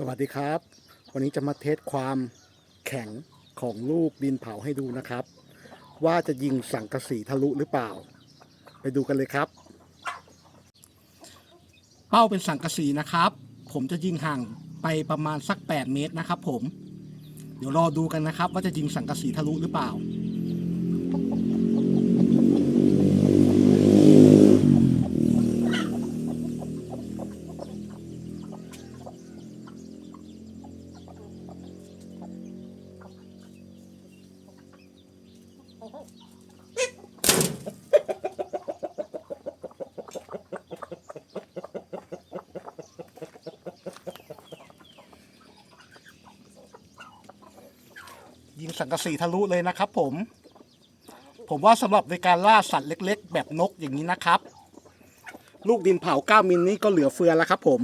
สวัสดีครับ วันนี้จะมาเทสความแข็งของลูกดินเผาให้ดูนะครับ ว่าจะยิงสังกะสีทะลุหรือเปล่า ไปดูกันเลยครับ เป้าเป็นสังกะสีนะครับ ผมจะยิงห่างไปประมาณสัก 8 เมตรนะครับผม เดี๋ยวรอดูกันนะครับ ว่าจะยิงสังกะสีทะลุหรือเปล่า ยิงสังกะสีทะลุเลยนะครับผม ผมว่าสำหรับในการล่าสัตว์เล็ก ๆ แบบนกอย่างนี้นะครับ ลูกดินเผา 9 มิลนี่ก็เหลือเฟือแล้วครับผม